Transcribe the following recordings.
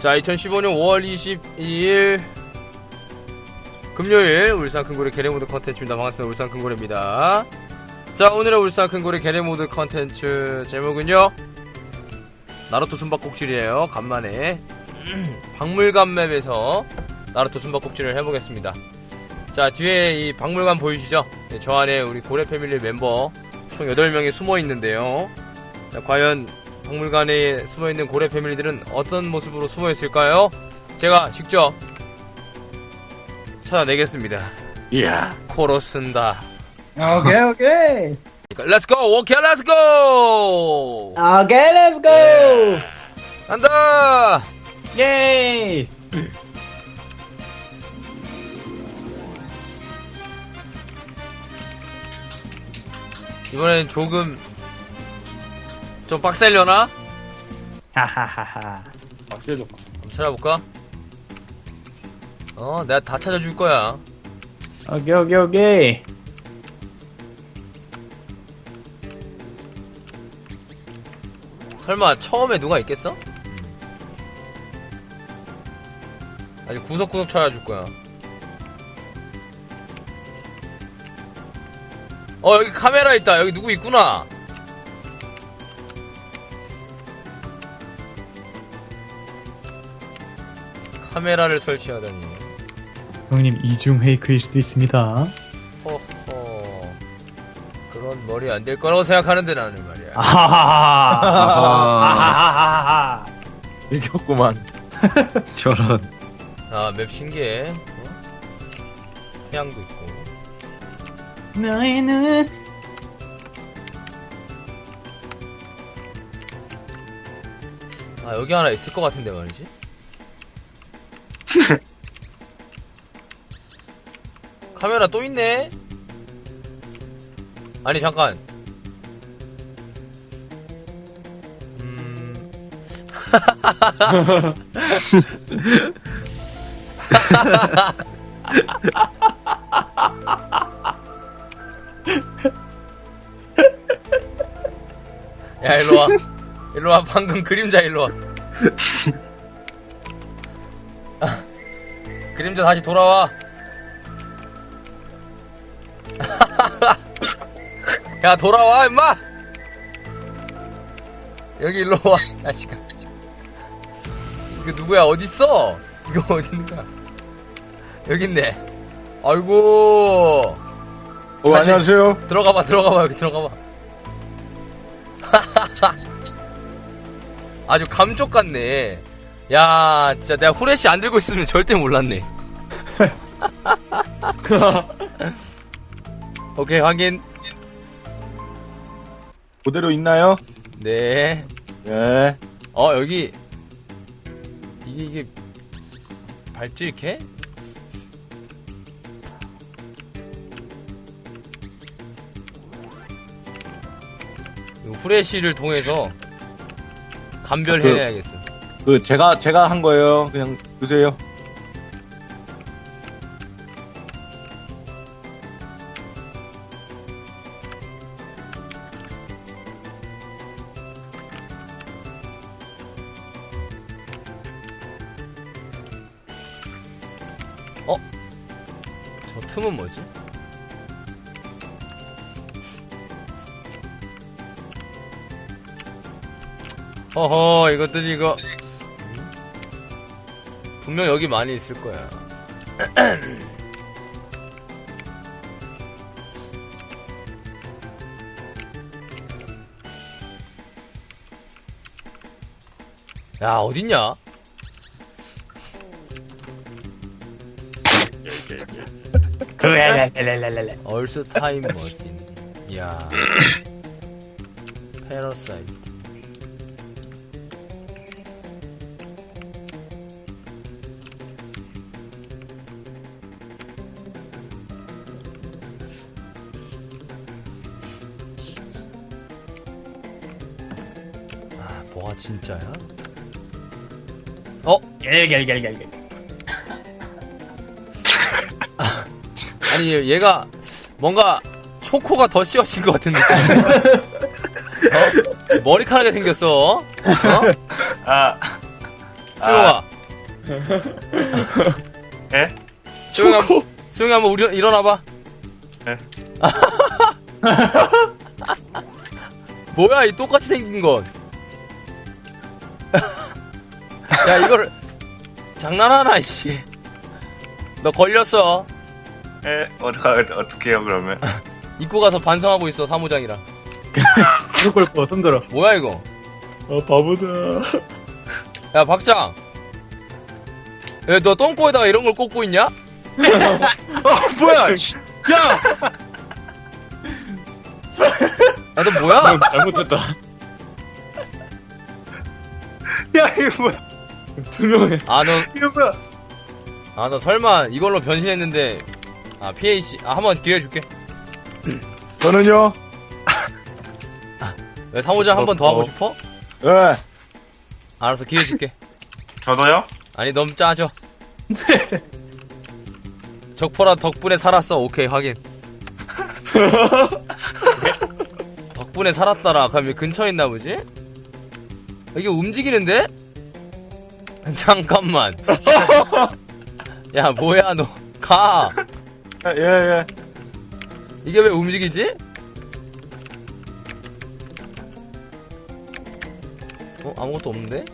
자, 2015년 5월 22일 금요일 울산 큰고래 게레모드 컨텐츠입니다. 반갑습니다. 울산 큰고래입니다. 자, 오늘의 울산 큰고래 게레모드 컨텐츠 제목은요. 나루토 숨바꼭질이에요. 간만에 박물관 맵에서 나루토 숨바꼭질을 해보겠습니다. 자, 뒤에 이 박물관 보이시죠? 네, 저 안에 우리 고래 패밀리 멤버 총 8명이 숨어 있는데요. 자, 과연 박물관에 숨어 있는 고래 패밀리들은 어떤 모습으로 숨어 있을까요? 제가 직접 찾아내겠습니다. 이야. 코로 쓴다. 오케이 오케이 렛츠고! 오케이, 렛츠고! 오케이 렛츠 고 간다! 예이 이번엔 조금 좀 빡셀려나? 하하하하 박세죠. 한번 찾아볼까? 어, 내가 다 찾아줄 거야. 오케이 오케이 오케이 설마 처음에 누가 있겠어? 아주 구석구석 찾아줄 거야. 어, 여기 카메라 있다. 여기 누구 있구나. 카메라를 설치하다니. 형님 이중 페이크일 수도 있습니다. 허허. 그런 머리 안 될 거라고 생각하는데 나는 말이야. 아하하하. 아하. 이겼구만. 저런. 아, 맵 신기해. 어? 태양도 있고. 너의 눈. 아, 여기 하나 있을 것 같은데 말이지? 카메라 또 있네? 아니, 잠깐. 음. 야, 일로 와. 일로 와. 방금 그림자 일로 와. 그림자 다시 돌아와. 야, 돌아와, 임마! 여기 일로 와, 이 자식아. 이거 누구야, 어딨어? 이거 어딨는가? 여기 있네. 아이고. 어, 다시- 안녕하세요. 들어가봐, 들어가봐, 여기 들어가봐. 아주 감쪽 같네. 야, 진짜 내가 후레쉬 안 들고 있으면 절대 몰랐네. 오케이, 확인. 그대로 있나요? 네. 예. 어, 여기. 이게, 이게. 밟지, 이렇게? 후레쉬를 통해서 감별해야겠어. 그 제가 제가 한 거예요. 그냥 드세요. 저 틈은 뭐지? 허허 이것들이 이거 분명 여기 많이 있을 거야 야 어딨냐? 그레레레레레레 얼스 타임 머신. 이야. 패러사이트. 진짜야? 어? 겔겔겔겔 아니 얘가 뭔가 초코가 더 씌워진 것 같은 느낌. 어? 머리카락이 생겼어. 어? 아, 수용아. 예? 수용이 한, 수용이 한번 우리, 일어나봐. 네. 뭐야, 이 똑같이 생긴 건. 야, 이거를, 장난하나, 이씨. 너 걸렸어. 예? 어떡하, 어떡해요, 그러면? 입고 가서 반성하고 있어, 사무장이랑. 무릎 꿇고 손 들어. 뭐야, 이거. 아 바보다. 야, 박장. 야, 너 똥꼬에다가 이런 걸 꽂고 있냐? 어, 뭐야! 씨. 야! 야, 너 뭐야? 잘못했다. 야, 이거 뭐야! 투명해. 아, 너, 이거 뭐야! 아, 너 설마 이걸로 변신했는데, 아, PAC. 아, 한번 기회 줄게. 저는요. 왜 사무장 한번 더 하고 싶어? 예. 알았어, 기회 줄게. 저도요? 아니, 너무 짜져. 적포라 덕분에 살았어. 오케이, 확인. 덕분에 살았다라. 그럼 여기 근처에 있나 보지? 이게 움직이는데? 잠깐만. 야, 뭐야, 너. 가. 예 예. 이게 왜 움직이지? 어, 아무것도 없는데?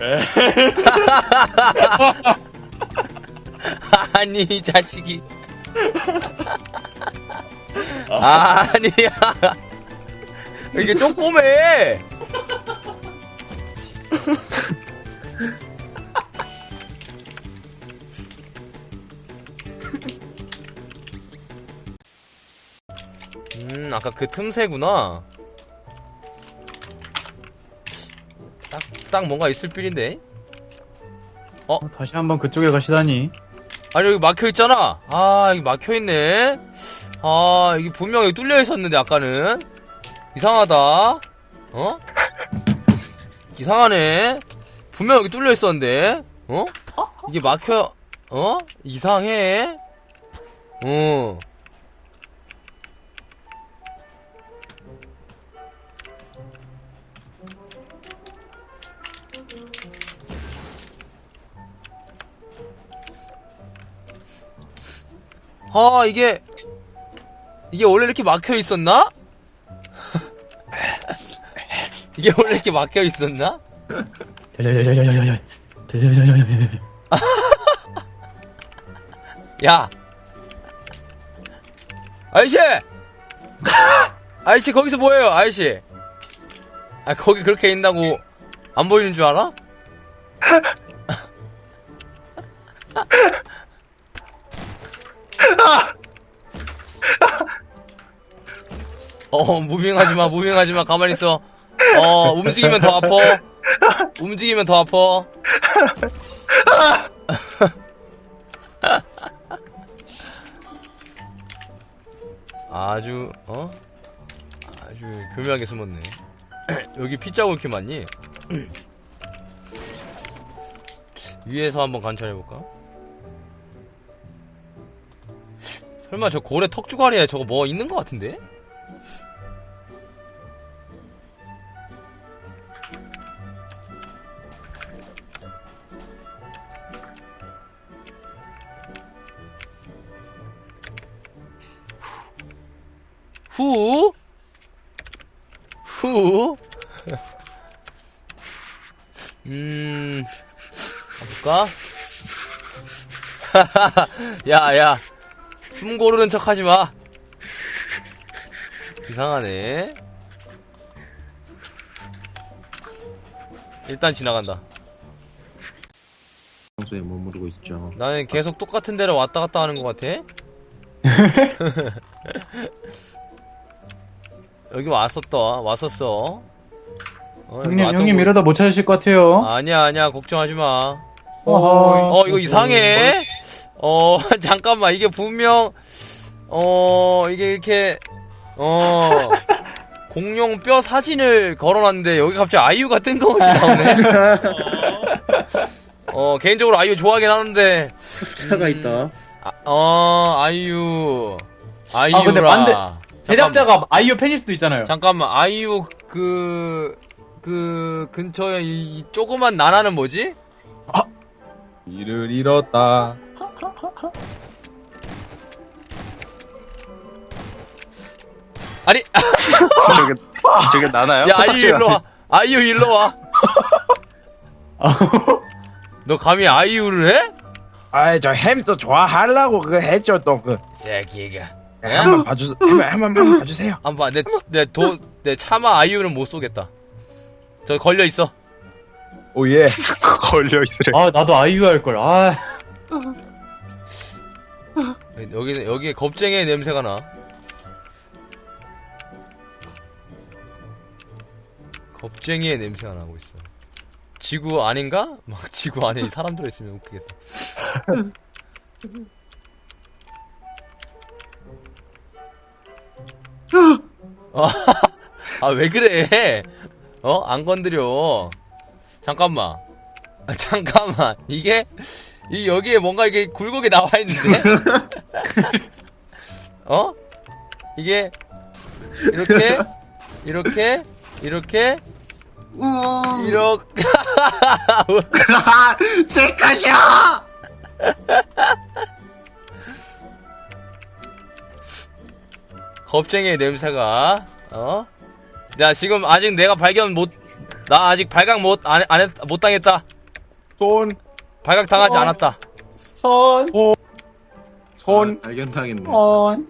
아니, 이 자식이. 아니야. 이게 쪼꼬매. 음, 아까 그 틈새구나. 딱, 딱 뭔가 있을 필인데? 어, 다시 한번 그쪽에 가시다니. 아니, 여기 막혀 있잖아. 아, 여기 막혀 있네. 아, 여기 분명 여기 뚫려 있었는데, 아까는. 이상하다. 어? 이상하네. 분명 여기 뚫려 있었는데. 어? 이게 막혀, 어? 이상해. 어. 아, 이게, 이게 원래 이렇게 막혀 있었나? 이게 원래 이렇게 막혀 있었나? 야! 아저씨! 아저씨, 거기서 뭐해요, 아저씨? 아, 거기 그렇게 있다고 안 보이는 줄 알아? 어, 무빙하지 마, 무빙하지 마, 가만히 있어. 어, 움직이면 더 아파. 움직이면 더 아파. 아주 어 아주 교묘하게 숨었네. 여기 피자고 이렇게 많니? 위에서 한번 관찰해 볼까? 설마 저 고래 턱주가리에 저거 뭐 있는 것 같은데? 후? 후? 음, 가볼까? 야, 야. 숨 고르는 척 하지 마. 이상하네. 일단 지나간다. 장소에 머무르고 있죠. 나는 계속 똑같은 데로 왔다 갔다 하는 것 같아. 여기 왔었다. 왔었어. 어, 형님, 왔던 형님 곳- 이러다 못 찾으실 것 같아요. 아니야, 아니야. 걱정하지 마. 어허. 어, 이거 이상해. 어, 잠깐만. 이게 분명, 어, 이게 이렇게, 어, 공룡 뼈 사진을 걸어놨는데 여기 갑자기 아이유가 뜬금없이 나오네. 어, 개인적으로 아이유 좋아하긴 하는데, 숫자가 음. 있다. 아, 어, 아이유. 아이유라. 근데 반대- 제작자가 아이유 팬일 수도 있잖아요. 잠깐만 아이유 그... 그 근처에 이, 이 조그만 나나는 뭐지? 일을 잃었다. 아니 저게 저게 나나요? 야 아이유 일로 와 아이유 일로 와너 감히 아이유를 해? 아이 저 햄도 좋아하려고 그 했죠 또 그 새끼가 한번 봐주세요 한번 한번 한번 봐주세요 한번 내내도내 차마 아이유는 못 쏘겠다 저 걸려 있어 오 예 걸려 있으래. 아, 나도 아이유 할 걸. 아, 여기 여기에 겁쟁이의 냄새가 나. 겁쟁이의 냄새가 나고 있어. 지구 아닌가? 막 지구 안에 사람들 있으면 웃기겠다. 아 왜 그래? 어? 안 건드려. 잠깐만. 아, 잠깐만. 이게 이 여기에 뭔가 이게 굴곡이 나와 있는데. 어? 이게 이렇게 이렇게 이렇게 이렇게 제 것이야. 겁쟁이의 냄새가 어? 야 지금 아직 내가 발견 못 나 아직 발각 못안안못 당했다. 손, 발각 당하지 않았다. 선, 손. 선.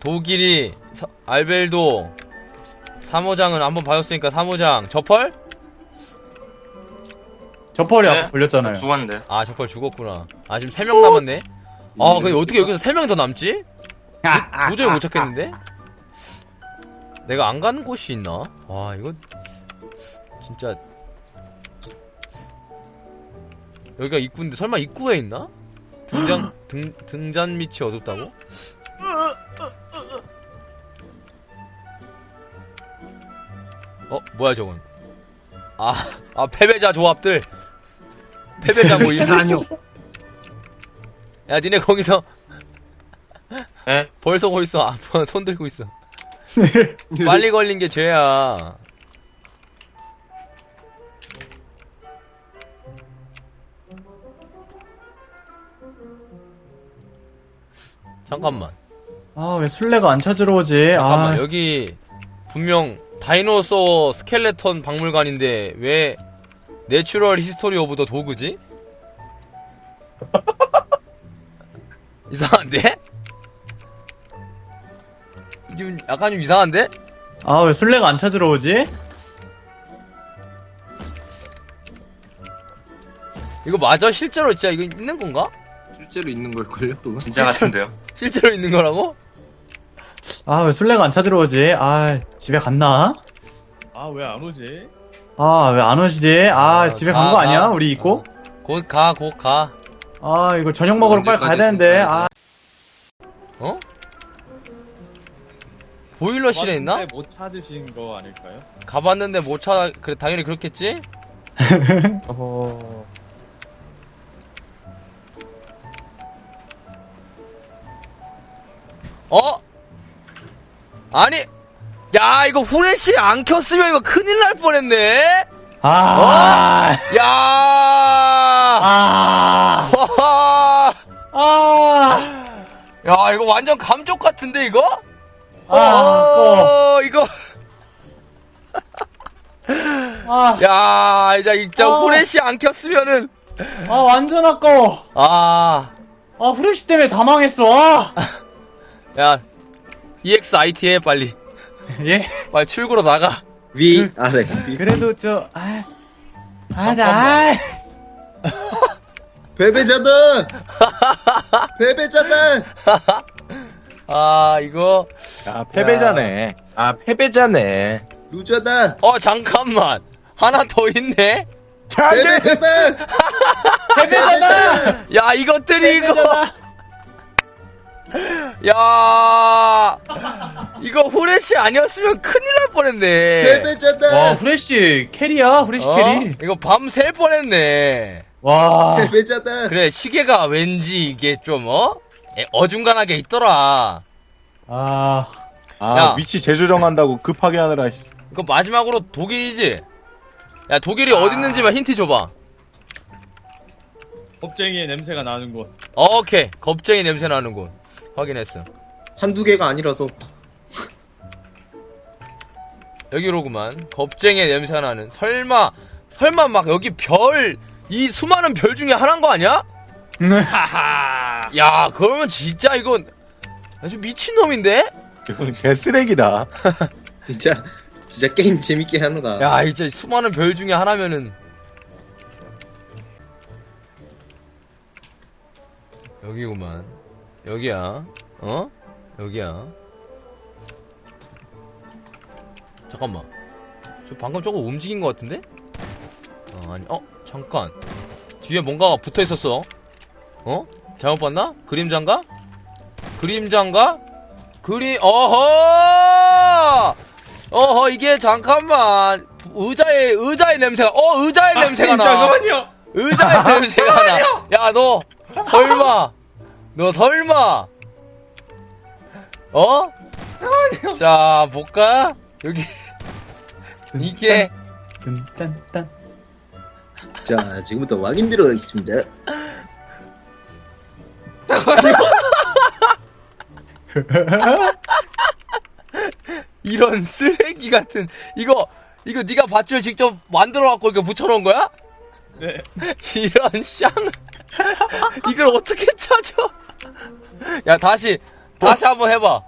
독일이 서- 알벨도 사모장은 한번 봐줬으니까 사모장 저펄? 저 펄이 네. 아까 걸렸잖아요. 죽었는데. 아 저펄 죽었구나. 아 지금 세명 남았네. 아 근데 어떻게 여기서 세명더 남지? 도저히 못 찾겠는데? 내가 안 가는 곳이 있나? 와 이거 진짜 여기가 입구인데 설마 입구에 있나? 등잔 등 등잔 밑이 어둡다고? 어 뭐야 저건? 아아 패배자 조합들 패배자 모임. 야 니네 거기서 에? 벌 쏘고 있어. 아, 뭐손 들고 있어. 빨리 걸린 게 죄야. 잠깐만. 아, 왜 술래가 안 찾으러 오지? 잠깐만. 아, 여기 분명 다이노소어 스켈레톤 박물관인데 왜 내추럴 히스토리 오브 더 도그지? 이상한데? 좀 약간 좀 이상한데? 아, 왜 술래가 안 찾으러 오지? 이거 맞아? 실제로 진짜 이거 있는 건가? 실제로 있는 걸걸요 또 진짜 같은데요. 실제로 있는 거라고? 아, 왜 술래가 안 찾으러 오지? 아, 집에 갔나? 아, 왜 안 오지? 아, 왜 안 오시지? 아, 아, 집에 가, 간거 아니야? 가. 우리 있고? 곧 가, 곧 가. 아, 이거 저녁 먹으러 빨리 가야 되는데. 아, 보일러실에 있나? 못 찾으신 거 아닐까요? 가봤는데 못 찾아, 그래, 당연히 그렇겠지? 어... 어? 아니, 야, 이거 후레쉬 안 켰으면 이거 큰일 날 뻔했네? 아, 야! 아, 와! 아, 야, 이거 완전 감쪽 같은데, 이거? 아, 아까워. 어, 이거. 아, 야, 이제 진짜 어. 후레쉬 안 켰으면은. 아, 완전 아까워. 아, 아, 후레쉬 때문에 다 망했어. 아. 야, EXIT에 빨리. 예? 빨리 출구로 나가. 위 아래 그래도 저, 아, 아, 나, 아. 베베자다 베베자다 아, 이거. 야, 패배자네. 아 패배자네 루저다. 어, 잠깐만. 하나 더 있네? 베베자다. 패배자다! 야, 이것들이 이거. 패배자다! 야, 이거 후레쉬 아니었으면 큰일 날 뻔했네. 와, 후레쉬 캐리야, 후레쉬 어? 캐리. 이거 밤샐 뻔했네. 와, 베베자다. 그래, 시계가 왠지 이게 좀, 어? 에, 어중간하게 있더라. 아, 아 야. 위치 재조정한다고 급하게 하느라. 씨. 그 마지막으로 독일이지? 야 독일이 어디 있는지만 힌트 줘봐 겁쟁이의 냄새가 나는 곳. 오케이 겁쟁이 냄새 나는 곳 확인했어 한두 개가 아니라서. 여기로구만 겁쟁이 냄새가 나는 설마 설마 막 여기 별 이 수많은 별 중에 하나인 거 아니야? 야 그러면 진짜 이건 아주 미친놈인데? 이건 개쓰레기다. 진짜, 진짜 게임 재밌게 하는다. 야 진짜 수많은 별 중에 하나면은 여기구만 여기야 어? 여기야 잠깐만 저 방금 저거 움직인 것 같은데? 어 아니 어 잠깐 뒤에 뭔가가 붙어 있었어 어? 잘못 봤나? 그림자인가? 그림자인가? 그림 어허 어허 이게 잠깐만 의자의 의자의 냄새가 어 의자의 냄새가 나 잠깐만요. 의자의 냄새가 나 야 너 설마 너 설마 어? 자 볼까 여기 이게. 자, 지금부터 확인 들어가겠습니다. 이런 쓰레기 같은 이거 이거 네가 밧줄 직접 만들어 갖고 이렇게 붙여놓은 거야? 네. 이런 쌍 이걸 어떻게 찾아? 야 다시 다시 한번 해봐.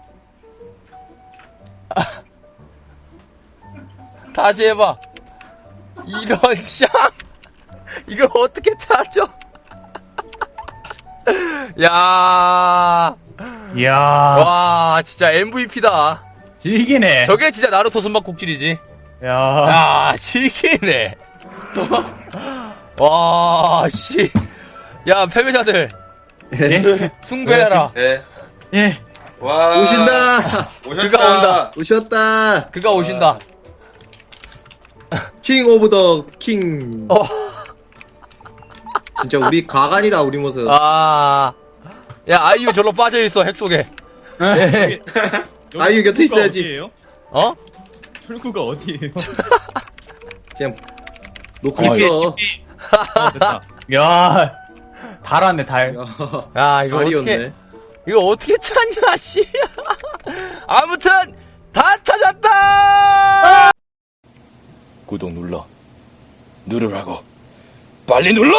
다시 해봐. 이런 쌍 이걸 어떻게 찾아? 야, 이야, 와 진짜 MVP다. 질기네. 저게 진짜 나루토 숨바꼭질이지. 야, 야, 질기네. 와, 씨. 야, 패배자들, 예, 숭배해라. 예. 예. 와. 오신다! 오셨다. 그가 온다. 오셨다! 그가 오신다. 킹 오브 더 킹. 어. 진짜 우리 가관이다, 우리 모습. 아. 야, 아이유 절로 빠져 있어, 핵 속에. 예. 여기 아유, 곁에 있어야지. 어디예요? 어? 출구가 어디예요? 그냥 놓고 어, 있어. 어, 됐다. 야, 달았네, 달. 야, 야, 이거 어떻게, 다리였네. 이거 어떻게 찾냐, 씨. 아무튼, 다 찾았다! 구독 눌러. 누르라고. 빨리 눌러!